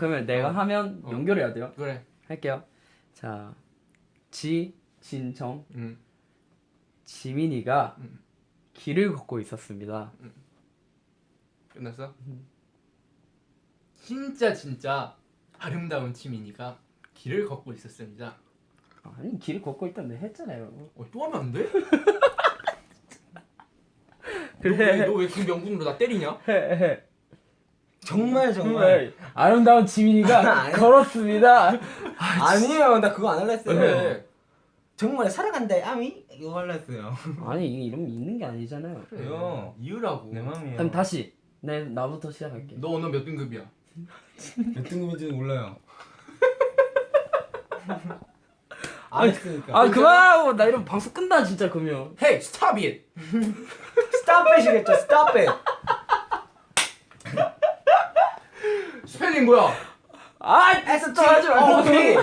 그러면 내가 하면 어. 연결해야 돼요. 그래. 할게요. 자, 지, 진정, 음. 지민이가 음. 길을 걷고 있었습니다. 끝났어? 진짜 진짜 아름다운 지민이가 길을 걷고 있었습니다. 아니 길을 걷고 있던데 했잖아요. 어, 또 하면 안 돼? 그래. 너왜 그 명분으로 나 때리냐? 해 해. 정말 정말 정말 아름다운 지민이가 아니. 걸었습니다. 아니에요 나 그거 안 할라 했어요. 정말 살아간다 아미 이거 할라 했어요 아니 이게 이름 있는 게 아니잖아요. 왜요? 이유라고. 내 맘이에요 그럼 다시 내 나부터 시작할게. 너 오늘 몇 등급이야? 몇 등급인지는 몰라요 안 아니, 했으니까 아 그만하고 나 이러면 방송 끝나 진짜 그러면. Hey, stop it. 스탑 잇이겠죠 스탑 잇 스펠링 뭐야? 아 S 또 하지 말고. IT.